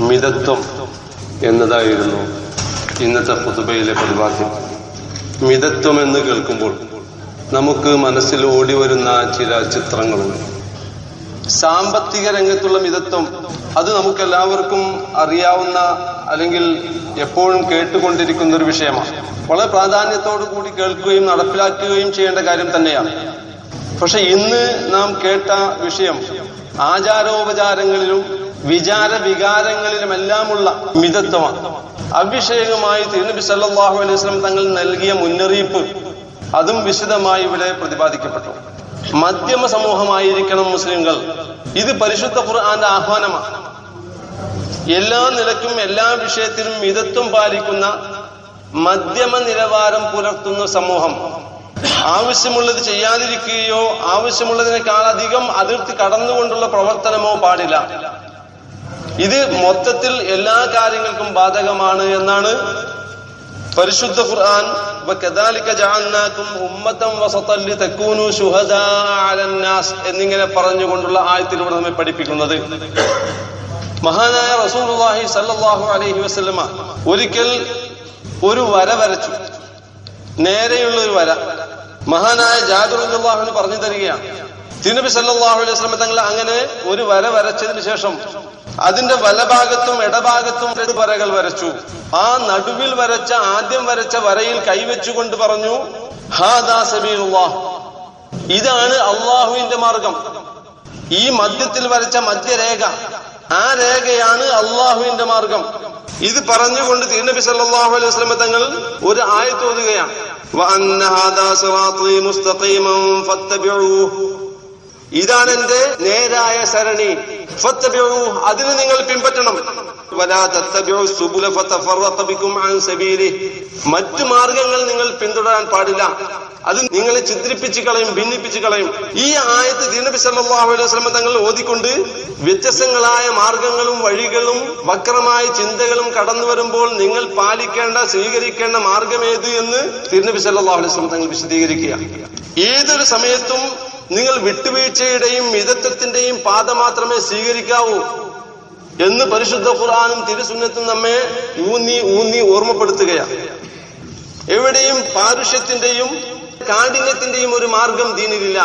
മിതത്വം എന്നതായിരുന്നു ഇന്നത്തെ പുതുബയിലെ പ്രതിപാദ്യം മിതത്വം എന്ന് കേൾക്കുമ്പോൾ നമുക്ക് മനസ്സിൽ ഓടി വരുന്ന ചില ചിത്രങ്ങളുണ്ട്. സാമ്പത്തിക രംഗത്തുള്ള മിതത്വം അത് നമുക്കെല്ലാവർക്കും അറിയാവുന്ന അല്ലെങ്കിൽ എപ്പോഴും കേട്ടുകൊണ്ടിരിക്കുന്ന ഒരു വിഷയമാണ്. വളരെ പ്രാധാന്യത്തോടു കൂടി കേൾക്കുകയും നടപ്പിലാക്കുകയും ചെയ്യേണ്ട കാര്യം തന്നെയാണ്. പക്ഷെ ഇന്ന് നാം കേട്ട വിഷയം ആചാരോപചാരങ്ങളിലും വിചാര വികാരങ്ങളിലുമെല്ലാമുള്ള മിതത്വമാണ്. അഭിഷേകമായി തിരുനബി സല്ലാഹു അലൈഹി വസല്ലം തങ്ങൾ നൽകിയ മുന്നറിയിപ്പ് അതും വിശദമായി ഇവിടെ പ്രതിപാദിക്കപ്പെട്ടു. മധ്യമ സമൂഹമായിരിക്കണം മുസ്ലിങ്ങൾ ഇത് പരിശുദ്ധ ഖുർആന്റെ ആഹ്വാനമാണ്. എല്ലാ നിലയ്ക്കും എല്ലാ വിഷയത്തിലും മിതത്വം പാലിക്കുന്ന മധ്യമ നിലവാരം പുലർത്തുന്ന സമൂഹം. ആവശ്യമുള്ളത് ചെയ്യാതിരിക്കുകയോ ആവശ്യമുള്ളതിനേക്കാൾ അധികം അതിർത്തി കടന്നുകൊണ്ടുള്ള പ്രവർത്തനമോ പാടില്ല. ഇത് മൊത്തത്തിൽ എല്ലാ കാര്യങ്ങൾക്കും ബാധകമാണ് എന്നാണ് പരിശുദ്ധ ഖുർആൻ. എന്നിങ്ങനെ പറഞ്ഞുകൊണ്ടുള്ള ആയത്തിലൂടെ നമ്മെ പഠിപ്പിക്കുന്നത്. മഹാനായ റസൂലുള്ളാഹി സല്ലല്ലാഹു അലൈഹി വസല്ലമ ഒരിക്കൽ ഒരു വര വരച്ചു. നേരെയുള്ള ഒരു വര. മഹാനായ ജാബിറുല്ലാഹുവിന് പറഞ്ഞു തരികയാണ്. തിരുനബി സല്ലല്ലാഹു അലൈഹി വസല്ലമ തങ്ങൾ അങ്ങനെ ഒരു വര വരച്ചതിന് ശേഷം അതിന്റെ വലഭാഗത്തും ഇടഭാഗത്തും രണ്ട് വരകൾ വരച്ചു. ആ നടുവിൽ വരച്ച ആദ്യം വരച്ച വരയിൽ കൈവച്ചുകൊണ്ട് പറഞ്ഞു ഹാദാ സബീലുള്ളാഹ്. ഇതാണ് അള്ളാഹുവിന്റെ മാർഗം. ഈ മധ്യത്തിൽ വരച്ച മധ്യരേഖ ആ രേഖയാണ് അള്ളാഹുവിന്റെ മാർഗം. ഇത് പറഞ്ഞുകൊണ്ട് തിരുനബി സല്ലാഹു അലൈഹി വസ്ലമ തങ്ങൾ ഒരു ആയത്ത് ഇതാണ് എന്റെ നേരായ സരണി. അതിന് നിങ്ങൾ പിൻപറ്റണം. മറ്റു മാർഗങ്ങൾ നിങ്ങൾ പിന്തുടരാൻ പാടില്ല. അത് നിങ്ങളെ ചിത്രിപ്പിച്ചു കളയും ഭിന്നിപ്പിച്ചു കളയും. ഈ ആയത്ത് ദീനബി സല്ലല്ലാഹു അലൈഹി തങ്ങൾ ഓതിക്കൊണ്ട് വ്യത്യസ്തങ്ങളായ മാർഗങ്ങളും വഴികളും വക്രമായ ചിന്തകളും കടന്നു വരുമ്പോൾ നിങ്ങൾ പാലിക്കേണ്ട സ്വീകരിക്കേണ്ട മാർഗം ഏത് എന്ന് തിരുനബി സല്ലല്ലാഹു അലൈഹി തങ്ങൾ വിശദീകരിക്കുക. ഏതൊരു സമയത്തും നിങ്ങൾ വിട്ടുവീഴ്ചയുടെയും മിതത്വത്തിന്റെയും പാത മാത്രമേ സ്വീകരിക്കാവൂ എന്ന് പരിശുദ്ധ ഖുർആാനും തിരുസുന്നത്തും നമ്മെ ഊന്നി ഊന്നി ഓർമ്മപ്പെടുത്തുകയാണ് എവിടെയും പാരുഷ്യത്തിന്റെയും കാഠിന്യത്തിന്റെയും ഒരു മാർഗം ദീനിലില്ല.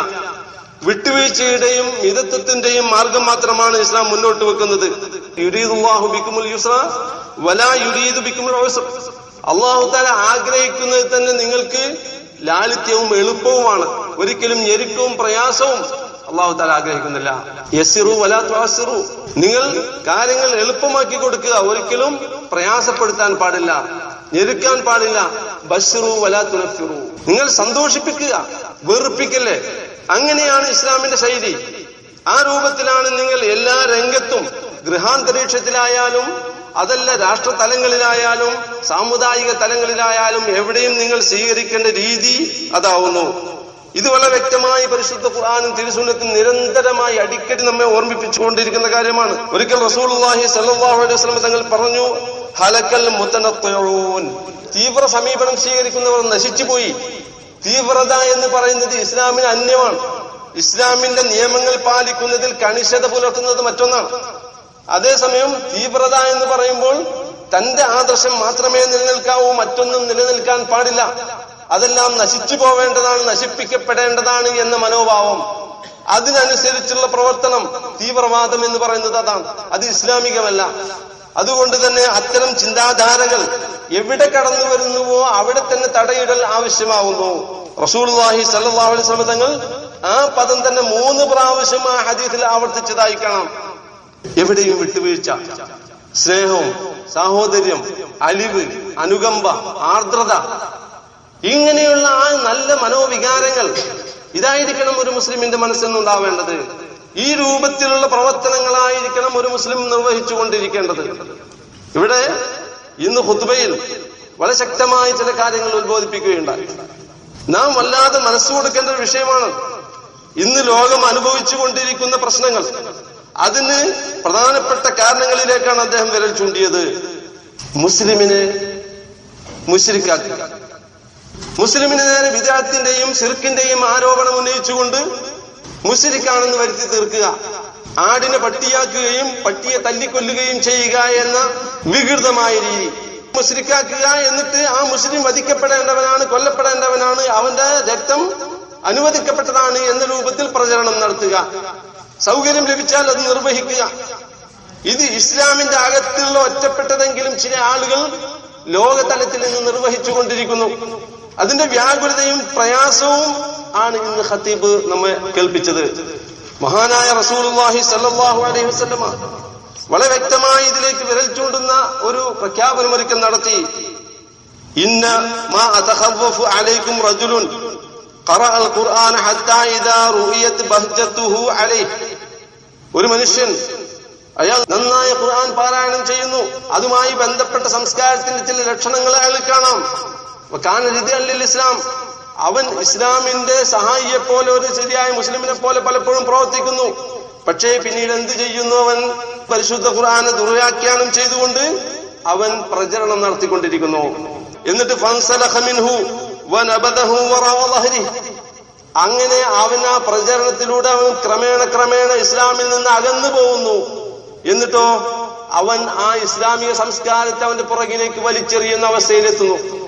വിട്ടുവീഴ്ചയുടെയും മിതത്വത്തിന്റെയും മാർഗം മാത്രമാണ് ഇസ്ലാം മുന്നോട്ട് വെക്കുന്നത്. യുരീദുല്ലാഹു വലാ അള്ളാഹു താല ആഗ്രഹിക്കുന്നത് തന്നെ നിങ്ങൾക്ക് ലാളിത്യവും എളുപ്പവുമാണ്. ഒരിക്കലും ഞെരുക്കവും പ്രയാസവും അള്ളാഹു താല ആഗ്രഹിക്കുന്നില്ല. യസിറു വലാ തുഅസിറു നിങ്ങൾ കാര്യങ്ങൾ എളുപ്പമാക്കി കൊടുക്കുക. ഒരിക്കലും പ്രയാസപ്പെടുത്താൻ പാടില്ല. ഞെരുക്കാൻ പാടില്ല. ബസ്സിറു വലാ തുനഫിറു. നിങ്ങൾ സന്തോഷിപ്പിക്കുക. വെറുപ്പിക്കല്ലേ? അങ്ങനെയാണ് ഇസ്ലാമിന്റെ ശൈലി. ആ രൂപത്തിലാണ് നിങ്ങൾ എല്ലാ രംഗത്തും ഗൃഹാന്തരീക്ഷത്തിലായാലും അതല്ല രാഷ്ട്ര തലങ്ങളിലായാലും സാമുദായിക തലങ്ങളിലായാലും എവിടെയും നിങ്ങൾ സ്വീകരിക്കേണ്ട രീതി അതാവുന്നു. ഇത് വളരെ വ്യക്തമായി പരിശുദ്ധ ഖുർആാനും തിരുസുന്നത്തും നിരന്തരമായി അടിക്കടി നമ്മെ ഓർമ്മിപ്പിച്ചുകൊണ്ടിരിക്കുന്ന കാര്യമാണ്. ഒരിക്കൽ സല്ലല്ലാഹു അലൈഹി തങ്ങൾ പറഞ്ഞു ഹലക്കൽ മുത്തനത്തയൂൻ തീവ്ര സമീപനം സ്വീകരിക്കുന്നവർ നശിച്ചുപോയി. തീവ്രത എന്ന് പറയുന്നത് ഇസ്ലാമിന് അന്യമാണ്. ഇസ്ലാമിന്റെ നിയമങ്ങൾ പാലിക്കുന്നതിൽ കണിശത പുലർത്തുന്നത് മറ്റൊന്നാണ്. അതേസമയം തീവ്രത എന്ന് പറയുമ്പോൾ തന്റെ ആദർശം മാത്രമേ നിലനിൽക്കാവൂ മറ്റൊന്നും നിലനിൽക്കാൻ പാടില്ല. അതെല്ലാം നശിച്ചു പോവേണ്ടതാണ് നശിപ്പിക്കപ്പെടേണ്ടതാണ് എന്ന മനോഭാവം. അതിനനുസരിച്ചുള്ള പ്രവർത്തനം തീവ്രവാദം എന്ന് പറയുന്നത് അതാണ്. അത് ഇസ്ലാമികമല്ല. അതുകൊണ്ട് തന്നെ അത്തരം ചിന്താധാരകൾ എവിടെ കടന്നു വരുന്നുവോ അവിടെ തന്നെ തടയിടൽ ആവശ്യമാവുന്നു. റസൂൽഹി അലൈഹി സമതങ്ങൾ ആ പദം തന്നെ മൂന്ന് പ്രാവശ്യം ആ ഹദീസിൽ ആവർത്തിച്ചതായി കാണാം. എവിടെയും വിട്ടുവീഴ്ച. സ്നേഹവും സാഹോദര്യം അലിവ് അനുകമ്പ ആർദ്രത ഇങ്ങനെയുള്ള ആ നല്ല മനോവികാരങ്ങൾ ഇതായിരിക്കണം ഒരു മുസ്ലിമിന്റെ മനസ്സിൽ നിന്നുണ്ടാവേണ്ടത് ഈ രൂപത്തിലുള്ള പ്രവർത്തനങ്ങളായിരിക്കണം ഒരു മുസ്ലിം നിർവഹിച്ചു കൊണ്ടിരിക്കേണ്ടത് ഇവിടെ ഇന്ന് ഹുദ്ബയിൽ വളരെ ശക്തമായ ചില കാര്യങ്ങൾ ഉത്ബോധിപ്പിക്കുകയുണ്ടായി നാം വല്ലാതെ മനസ്സ് കൊടുക്കേണ്ട ഒരു വിഷയമാണ്. ഇന്ന് ലോകം അനുഭവിച്ചു കൊണ്ടിരിക്കുന്ന പ്രശ്നങ്ങൾ. അതിന് പ്രധാനപ്പെട്ട കാരണങ്ങളിലേക്കാണ് അദ്ദേഹം വിരൽ ചൂണ്ടിയത്. മുസ്ലിമിനെ മുസ്ലിക്കാക്കി മുസ്ലിമിന് നേരെ വിദാത്തിന്റെയും സിർക്കിന്റെയും ആരോപണം ഉന്നയിച്ചുകൊണ്ട് മുസ്ലിക്കാണെന്ന് വരുത്തി തീർക്കുക. ആടിനെ പട്ടിയാക്കുകയും പട്ടിയെ തല്ലിക്കൊല്ലുകയും ചെയ്യുക എന്ന വികൃതമായ രീതി. മുസ്ലിക്കാക്കുക എന്നിട്ട് ആ മുസ്ലിം വധിക്കപ്പെടേണ്ടവനാണ് കൊല്ലപ്പെടേണ്ടവനാണ് അവന്റെ രക്തം അനുവദിക്കപ്പെട്ടതാണ് എന്ന രൂപത്തിൽ പ്രചരണം നടത്തുക. സൗകര്യം ലഭിച്ചാൽ അത് നിർവഹിക്കുക. ഇത് ഇസ്ലാമിന്റെ അകത്തുള്ള ഒറ്റപ്പെട്ടതെങ്കിലും ചില ആളുകൾ ലോകതലത്തിൽ നിന്ന് നിർവഹിച്ചു കൊണ്ടിരിക്കുന്നു അതിന്റെ വ്യാകുലതയും പ്രയാസവും ആണ് ഇന്ന് ഖത്തീബ് നമ്മെ കേൾപ്പിച്ചത്. മഹാനായ റസൂലുള്ളാഹി സല്ലാഹു അലൈഹി വസ്ലമ വളരെ വ്യക്തമായി ഇതിലേക്ക് വിരൽ ചൂണ്ടുന്ന ഒരു പ്രഖ്യാപനം ഒരിക്കൽ നടത്തി. ഇന്ന മാ അലൈക്കും റജുലുൻ ഒരു മനുഷ്യൻ അയാൾ നന്നായ ഖുർആൻ പാരായണം ചെയ്യുന്നു. അതുമായി ബന്ധപ്പെട്ട സംസ്കാരത്തിന്റെ ചില ലക്ഷണങ്ങൾ അയാൾ കാണാം. ഇസ്ലാം അവൻ ഇസ്ലാമിന്റെ സഹായിയെ പോലെ ഒരു ശരിയായ മുസ്ലിമിനെ പോലെ പലപ്പോഴും പ്രവർത്തിക്കുന്നു. പക്ഷേ പിന്നീട് എന്ത് ചെയ്യുന്നു അവൻ? പരിശുദ്ധ ഖുർആാനെ ദുർവ്യാഖ്യാനം ചെയ്തുകൊണ്ട് അവൻ പ്രചരണം നടത്തിക്കൊണ്ടിരിക്കുന്നു. എന്നിട്ട് അങ്ങനെ അവൻ ആ പ്രചരണത്തിലൂടെ അവൻ ക്രമേണ ക്രമേണ ഇസ്ലാമിൽ നിന്ന് അകന്നു പോകുന്നു. എന്നിട്ടോ അവൻ ആ ഇസ്ലാമിക സംസ്കാരത്തെ അവന്റെ പുറകിലേക്ക് വലിച്ചെറിയുന്ന അവസ്ഥയിലെത്തുന്നു.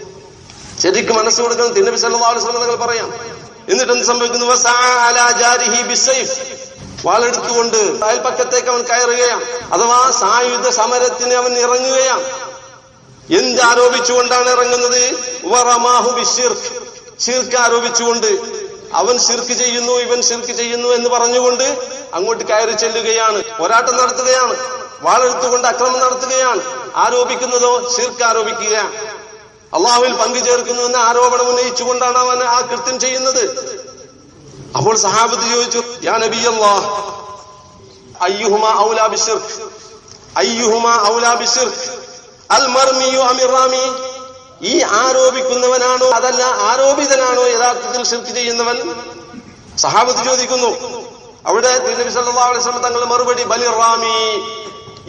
ശരിക്കും മനസ്സ് കൊടുക്കണം. തിരുനബി സല്ലല്ലാഹു അലൈഹി തങ്ങൾ പറയാം. എന്നിട്ട് എന്ത് സംഭവിക്കുന്നു വാളെടുത്തുകൊണ്ട് അയൽപ്പക്കത്തേക്ക് അവൻ കയറുകയാണ്. അഥവാ സായുധ സമരത്തിന് അവൻ ഇറങ്ങുകയാണ്. എന്ത് ആരോപിച്ചുകൊണ്ടാണ് ഇറങ്ങുന്നത്? ആരോപിച്ചുകൊണ്ട് അവൻ ഷിർക്ക് ചെയ്യുന്നു ഇവൻ ഷിർക്ക് ചെയ്യുന്നു എന്ന് പറഞ്ഞുകൊണ്ട് അങ്ങോട്ട് കയറി ചെല്ലുകയാണ്. പോരാട്ടം നടത്തുകയാണ്. വാളെടുത്തുകൊണ്ട് അക്രമം നടത്തുകയാണ്. ആരോപിക്കുന്നതോ ഷിർക്ക് ആരോപിക്കുകയാണ്. അള്ളാഹുവിൽ പങ്കുചേർക്കുന്നു എന്ന ആരോപണം ഉന്നയിച്ചുകൊണ്ടാണ് അവൻ ആ കൃത്യം ചെയ്യുന്നത്. അപ്പോൾ സഹാബത്ത് ചോദിച്ചു യാ നബി ഔലാ ഔലാ അൽ ഈ ആരോപിക്കുന്നവനാണോ അതല്ല ആരോപിതനാണോ യഥാർത്ഥത്തിൽ ശിർക്ക് ചെയ്യുന്നവൻ? സഹാബത്ത് ചോദിക്കുന്നു. അവിടെ സല്ലല്ലാഹു അലൈഹി വസല്ലം തങ്ങളുടെ മറുപടി ബലിറാമി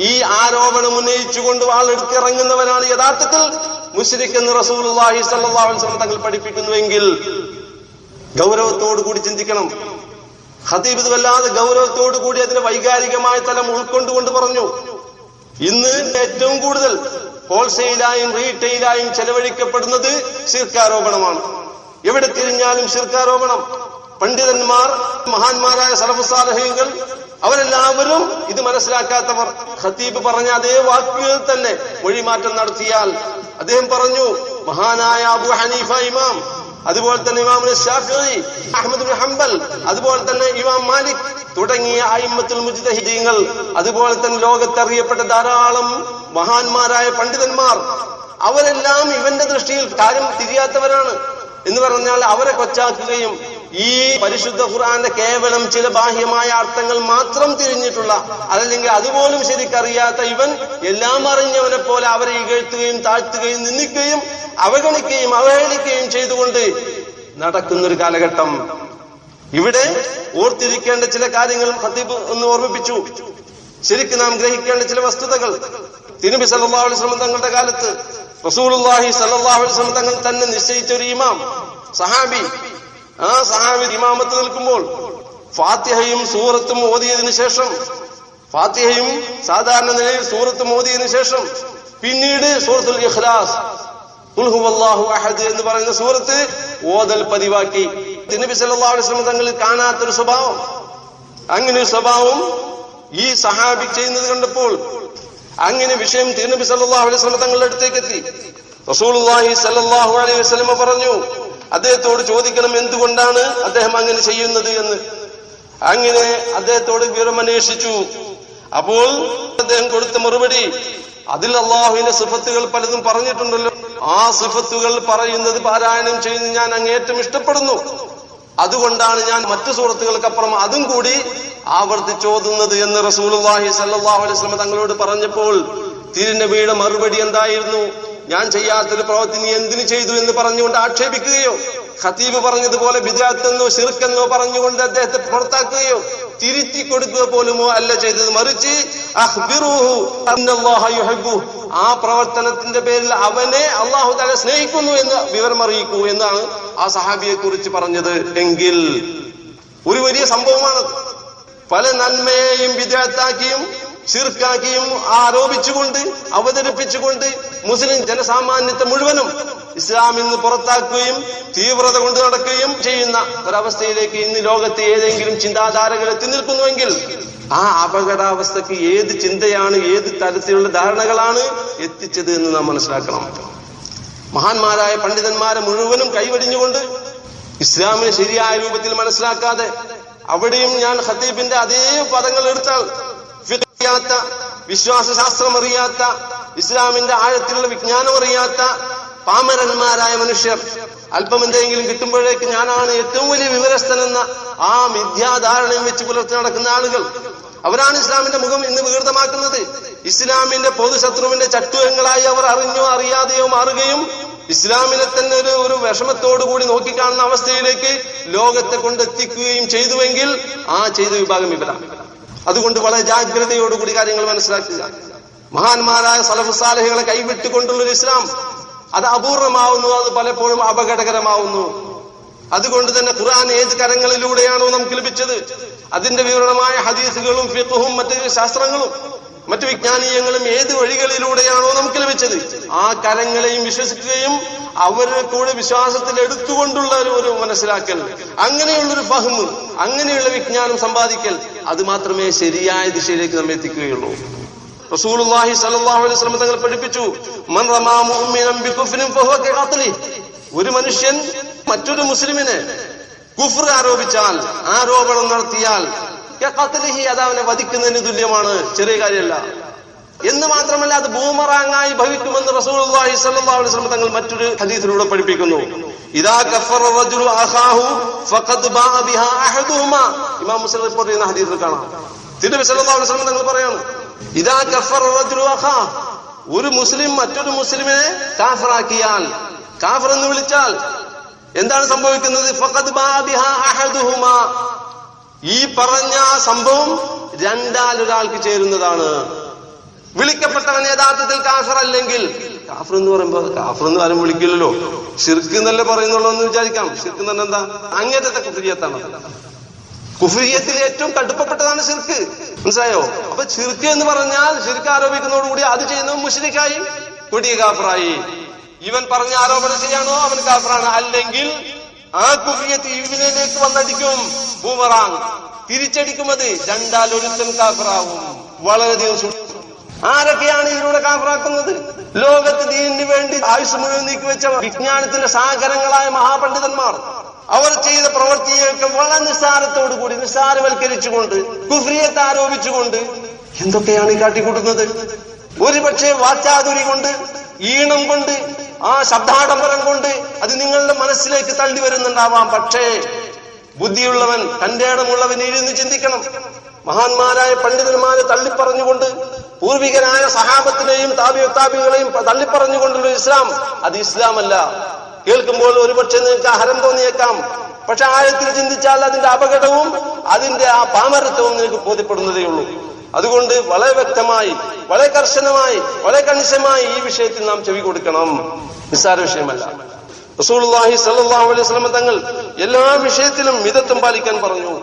ഈ ആരോപണം ഉന്നയിച്ചുകൊണ്ട് വാളെടുത്തിറങ്ങുന്നവനാണ് യഥാർത്ഥത്തിൽ മുസ്ലിഖ് എന്ന് അലൈഹി വസല്ലം തങ്ങൾ പഠിപ്പിക്കുന്നുവെങ്കിൽ ഗൗരവത്തോടു കൂടി ചിന്തിക്കണം. ഹദീബ് ഇത് വല്ലാതെ ഗൗരവത്തോടു കൂടി അതിന്റെ വൈകാരികമായ തലം ഉൾക്കൊണ്ടുകൊണ്ട് പറഞ്ഞു. ഇന്ന് ഏറ്റവും കൂടുതൽ ഹോൾസെയിലായും റീറ്റെയിലായും ചെലവഴിക്കപ്പെടുന്നത് ശിർക്കാരോപണമാണ്. എവിടെ തിരിഞ്ഞാലും ശിർക്കാരോപണം. പണ്ഡിതന്മാർ മഹാന്മാരായ സർവസാലഹ്യങ്ങൾ അവരെല്ലാവരും ഇത് മനസ്സിലാക്കാത്തവർ ഖത്തീബ് പറഞ്ഞ അതേ വാക്കുകൾ തന്നെ മൊഴിമാറ്റം നടത്തിയാൽ അദ്ദേഹം പറഞ്ഞു മഹാനായ അബു ഹനീഫ ഇമാം അതുപോലെ തന്നെ ഇമാം ഷാഫി അഹമ്മദ് ഹംബൽ അതുപോലെ തന്നെ ഇമാം മാലിക് തുടങ്ങിയ അയിമത്തുൽ മുജ്തഹിദീങ്ങൾ അതുപോലെ തന്നെ ലോകത്തറിയപ്പെട്ട ധാരാളം മഹാന്മാരായ പണ്ഡിതന്മാർ അവരെല്ലാം ഇവന്റെ ദൃഷ്ടിയിൽ കാര്യം തിരിയാത്തവരാണ് എന്ന് പറഞ്ഞാൽ അവരെ കൊച്ചാക്കുകയും ഈ പരിശുദ്ധ ഖുർആന്റെ കേവലം ചില ബാഹ്യമായ അർത്ഥങ്ങൾ മാത്രം തിരിഞ്ഞിട്ടുള്ള അതല്ലെങ്കിൽ അതുപോലും ശരിക്കറിയാത്ത ഇവൻ എല്ലാം അറിഞ്ഞവനെ പോലെ അവരെ ഇകഴ്ത്തുകയും താഴ്ത്തുകയും നിന്ദിക്കുകയും അവഗണിക്കുകയും അവഹേളിക്കുകയും ചെയ്തുകൊണ്ട് നടക്കുന്നൊരു കാലഘട്ടം. ഇവിടെ ഓർത്തിരിക്കേണ്ട ചില കാര്യങ്ങൾ ഹത്തീബ് ഒന്ന് ഓർമ്മിപ്പിച്ചു. ശരിക്കും നാം ഗ്രഹിക്കേണ്ട ചില വസ്തുതകൾ. തിരുബി സല്ലാ അലൈഹി വസല്ലം തങ്ങളുടെ കാലത്ത് സല്ലല്ലാഹു അലൈഹി വസല്ലം തങ്ങൾ തന്നെ നിശ്ചയിച്ച ഒരു ഇമാം സഹാബി. ആ സഹാബി ഇമാമത്ത് നിൽക്കുമ്പോൾ ഫാത്തിഹയും സൂറത്തും ഓതിയതിനു ശേഷം ഫാത്തിഹയും സാധാരണ നിലയിൽ സൂറത്തും ഓതിയതിനു ശേഷം പിന്നീട് സൂറത്തുൽ ഇഖ്ലാസ് അഹദ് എന്ന് പറയുന്ന സൂറത്ത് ഓതൽ പതിവാക്കി. നബി സല്ലല്ലാഹു അലൈഹി വസല്ലം തങ്ങളിൽ കാണാത്തൊരു സ്വഭാവം. അങ്ങനെ ഒരു സ്വഭാവം ഈ സഹാബി ചെയ്യുന്നത് കണ്ടപ്പോൾ അങ്ങനെ വിഷയം തിരുനബി സല്ലല്ലാഹു അലൈഹി തങ്ങളുടെ അടുത്തേക്ക് എത്തി. റസൂലുള്ളാഹി സല്ലല്ലാഹു അലൈഹി വസല്ലം പറഞ്ഞു അദ്ദേഹത്തോട് ചോദിക്കണം എന്തുകൊണ്ടാണ് അദ്ദേഹം അങ്ങനെ ചെയ്യുന്നത് എന്ന്. അങ്ങനെ അദ്ദേഹത്തോട് വിവരം അന്വേഷിച്ചു. അപ്പോൾ അദ്ദേഹം കൊടുത്ത മറുപടി അതിൽ അള്ളാഹുവിന്റെ സിഫത്തുകൾ പലതും പറഞ്ഞിട്ടുണ്ടല്ലോ. ആ സിഫത്തുകൾ പറയുന്നത് പാരായണം ചെയ്യുന്നത് ഞാൻ അങ്ങേറ്റം ഇഷ്ടപ്പെടുന്നു. അതുകൊണ്ടാണ് ഞാൻ മറ്റു സുഹൃത്തുക്കൾക്കപ്പുറം അതും കൂടി ആവർത്തിച്ചോതുന്നത് എന്ന് റസൂൽ അള്ളാഹി സല്ലാഹു അലൈഹി തങ്ങളോട് പറഞ്ഞപ്പോൾ തിരുനബിയുടെ മറുപടി എന്തായിരുന്നു? ഞാൻ ചെയ്യാത്തൊരു പ്രവൃത്തി നീ എന്തിനു ചെയ്തു എന്ന് പറഞ്ഞുകൊണ്ട് ആക്ഷേപിക്കുകയോ? ഖത്തീബ് പറഞ്ഞതുപോലെ ബിദാത്തെന്നോ ഷിർക്കെന്നോ പറഞ്ഞുകൊണ്ട് അദ്ദേഹത്തെ പുറത്താക്കുകയോ? തിരുത്തി കൊടുക്കുക പോലുമോ അല്ല ചെയ്തത്. മറിച്ച്. ആ പ്രവർത്തനത്തിന്റെ പേരിൽ അവനെ അള്ളാഹു തല സ്നേഹിക്കുന്നു എന്ന് വിവരം അറിയിക്കൂ എന്നാണ് ആ സഹാബിയെ കുറിച്ച് പറഞ്ഞത്. എങ്കിൽ ഒരു വലിയ സംഭവമാണത്. പല നന്മയെയും വിദ്യാർത്ഥാക്കിയും ശിർക്കാക്കിയും ആരോപിച്ചുകൊണ്ട് അവതരിപ്പിച്ചുകൊണ്ട് മുസ്ലിം ജനസാമാന്യത്തെ മുഴുവനും ഇസ്ലാമിൽ നിന്ന് പുറത്താക്കുകയും തീവ്രത കൊണ്ട് നടക്കുകയും ചെയ്യുന്ന ഒരവസ്ഥയിലേക്ക് ഇന്ന് ലോകത്തെ ഏതെങ്കിലും ചിന്താധാരകൾ എത്തി നിൽക്കുന്നുവെങ്കിൽ ആ അപകടാവസ്ഥക്ക് ഏത് ചിന്തയാണ് ഏത് തരത്തിലുള്ള ധാരണകളാണ് എത്തിച്ചത് എന്ന് നാം മനസ്സിലാക്കണം. മഹാന്മാരായ പണ്ഡിതന്മാരെ മുഴുവനും കൈവടിഞ്ഞുകൊണ്ട് ഇസ്ലാമിനെ ശരിയായ രൂപത്തിൽ മനസ്സിലാക്കാതെ അവിടെയും ഞാൻ ഖത്തീബിന്റെ അതേ പദങ്ങൾ എടുത്താൽ അറിയാത്ത വിശ്വാസശാസ്ത്രം അറിയാത്ത ഇസ്ലാമിന്റെ ആഴത്തിലുള്ള വിജ്ഞാനം അറിയാത്ത പാമരന്മാരായ മനുഷ്യർ. അല്പം എന്തെങ്കിലും കിട്ടുമ്പോഴേക്ക് ഞാനാണ് ഏറ്റവും വലിയ വിവരസ്ഥനെന്ന ആ മിഥ്യാധാരണയും വെച്ച് പുലർത്തി നടക്കുന്ന ആളുകൾ. അവരാണ് ഇസ്ലാമിന്റെ മുഖം ഇന്ന് വികൃതമാക്കുന്നത്. ഇസ്ലാമിന്റെ പൊതുശത്രുവിന്റെ ചട്ടുകങ്ങളായി അവർ അറിഞ്ഞോ അറിയാതെയോ മാറുകയും ഇസ്ലാമിനെ തന്നെ ഒരു ഒരു വിഷമത്തോടു കൂടി നോക്കിക്കാണുന്ന അവസ്ഥയിലേക്ക് ലോകത്തെ കൊണ്ടെത്തിക്കുകയും ചെയ്തുവെങ്കിൽ ആ ചെയ്ത വിഭാഗം ഇവരാണ്. അതുകൊണ്ട് വളരെ ജാഗ്രതയോടുകൂടി കാര്യങ്ങൾ മനസ്സിലാക്കുക. മഹാന്മാരായ സലഫുസാലഹികളെ കൈവിട്ടുകൊണ്ടുള്ള ഒരു ഇസ്ലാം. അത് അപൂർവമാവുന്നു അത് പലപ്പോഴും അപകടകരമാവുന്നു. അതുകൊണ്ട് തന്നെ ഖുർആൻ ഏത് കരങ്ങളിലൂടെയാണോ നമുക്ക് ലഭിച്ചത്? അതിന്റെ വിവരണമായ ഹദീസുകളും ഫിഖും മറ്റ് ശാസ്ത്രങ്ങളും. മറ്റു വിജ്ഞാനീയങ്ങളും ഏത് വഴികളിലൂടെയാണോ നമുക്ക് ലഭിച്ചത്? ആ കരങ്ങളെയും വിശ്വസിക്കുകയും അവരെ കൂടെ വിശ്വാസത്തിൽ എടുത്തുകൊണ്ടുള്ള ഒരു ഒരു മനസ്സിലാക്കൽ. അങ്ങനെയുള്ളൊരു ഫഹ്മ് അങ്ങനെയുള്ള വിജ്ഞാനം സമ്പാദിക്കൽ അത് മാത്രമേ ശരിയായ ദിശയിലേക്ക് നമ്മെ എത്തിക്കുകയുള്ളൂ. റസൂലുള്ളാഹി സ്വല്ലല്ലാഹു അലൈഹി വസല്ലം തങ്ങൾ പഠിപ്പിച്ചു മൻ റമാ മുഅ്മിനൻ ബികുഫ്രിൻ ഫഹുവ കഖത്ലി. ഒരു മനുഷ്യൻ മറ്റൊരു മുസ്ലിമിനെ കുഫ്ർ ആരോപിച്ചാൽ ആരോപണം നടത്തിയാൽ അത് അവനെ വധിക്കുന്നതിന് തുല്യമാണ്. ചെറിയ കാര്യമല്ല. എന്ന് മാത്രമല്ല അത് ബൂമറാങ്ങായി ഭവിക്കുമെന്ന് വസല്ലം തങ്ങൾ മറ്റൊരു ഹദീസിലൂടെ പഠിപ്പിക്കുന്നു. ബിഹാ അഹദുഹുമാ. ഇമാം മുസ്ലിം റിപ്പോർട്ട് ചെയ്യുന്ന ഹദീസിൽ കാണാം. തിരുനബി സല്ലല്ലാഹു അലൈഹി വസല്ലം തങ്ങൾ പറയാണ് ഇദാ അഖാ. ഒരു മുസ്ലിം മറ്റൊരു മുസ്ലിമിനെ കാഫറാക്കിയാൽ കാഫർ എന്ന് വിളിച്ചാൽ എന്താണ് സംഭവിക്കുന്നത്? ഈ പറഞ്ഞ സംഭവം രണ്ടാൽ ഒരാൾക്ക് ചേരുന്നതാണ്. വിളിക്കപ്പെട്ടവൻ യഥാർത്ഥത്തിൽ കാഫർ അല്ലെങ്കിൽ കാഫർ എന്ന് പറയുമ്പോ കാഫർ എന്ന് ആരും വിളിക്കില്ലല്ലോ. ഷിർക്ക് എന്നല്ലേ പറയുന്നുള്ളൂ എന്ന് വിചാരിക്കാം. ഷിർക്ക് പറഞ്ഞാൽ എന്താ? അങ്ങേറ്റത്തെ കുഫരിയത്താണ്. കുഫരിയത്തിൽ ഏറ്റവും കടുപ്പപ്പെട്ടതാണ് ഷിർക്ക് മനസ്സിലായോ? അപ്പൊ ഷിർക്ക് എന്ന് പറഞ്ഞാൽ ഷിർക്ക് ആരോപിക്കുന്നതോടുകൂടി അത് ചെയ്യുന്നവൻ മുഷരിക്കായി കൊടിയ കാഫറായി. ഇവൻ പറഞ്ഞ ആരോപണം ശരിയാണോ? അവൻ കാഫറാണ്. അല്ലെങ്കിൽ ആ കുഫിയത്ത് ഇവനിലേക്ക് വന്നടിക്കും. ബൂമറാങ്. തിരിച്ചടിക്കുമത് രണ്ടാൽ ഒരുത്തൻ കാഫറാവും. വളരെയധികം ദിവസം. ആരൊക്കെയാണ് ഇതിലൂടെ കാഫറാക്കുന്നത്? ലോകത്ത് ദീനിന് വേണ്ടി ആയുസ് മുഴുവൻ നീക്കിവെച്ച വിജ്ഞാനത്തിന്റെ സാഗരങ്ങളായ മഹാപണ്ഡിതന്മാർ. അവർ ചെയ്ത പ്രവൃത്തിയൊക്കെ വളരെ നിസ്സാരത്തോടു കൂടി നിസ്സാരവൽക്കരിച്ചുകൊണ്ട് കുഫ്രിയത്ത് ആരോപിച്ചുകൊണ്ട് എന്തൊക്കെയാണ് ഈ കാട്ടിക്കൂട്ടുന്നത്? ഒരുപക്ഷെ വാച്ചാതുരി കൊണ്ട് ഈണം കൊണ്ട് ആ ശബ്ദാഡംബരം കൊണ്ട് അത് നിങ്ങളുടെ മനസ്സിലേക്ക് തള്ളി വരുന്നുണ്ടാവാം പക്ഷേ ബുദ്ധിയുള്ളവൻ തന്റെ ഇടമുള്ളവൻ ഇരുന്ന് ചിന്തിക്കണം. മഹാന്മാരായ പണ്ഡിതന്മാരെ തള്ളിപ്പറഞ്ഞുകൊണ്ട് പൂർവികരായ സഹാബത്തിനെയും താബികളെയും തള്ളിപ്പറഞ്ഞുകൊണ്ടുള്ള ഇസ്ലാം അത് ഇസ്ലാമല്ല. കേൾക്കുമ്പോൾ ഒരുപക്ഷെ നിങ്ങൾക്ക് അഹരം തോന്നിയേക്കാം. പക്ഷെ ആഴത്തിൽ ചിന്തിച്ചാൽ അതിന്റെ അപകടവും അതിന്റെ ആ പാമരത്വവും നിനക്ക് ബോധ്യപ്പെടുന്നതേ ഉള്ളൂ. അതുകൊണ്ട് വളരെ വ്യക്തമായി വളരെ കർശനമായി വളരെ കണിശമായി ഈ വിഷയത്തിൽ നാം ചെവി കൊടുക്കണം. നിസ്സാര വിഷയമല്ല. റസൂലുള്ളാഹി സല്ലല്ലാഹു അലൈഹി വസല്ലം തങ്ങൾ എല്ലാ വിഷയത്തിലും മിതത്വം പാലിക്കാൻ പറഞ്ഞു.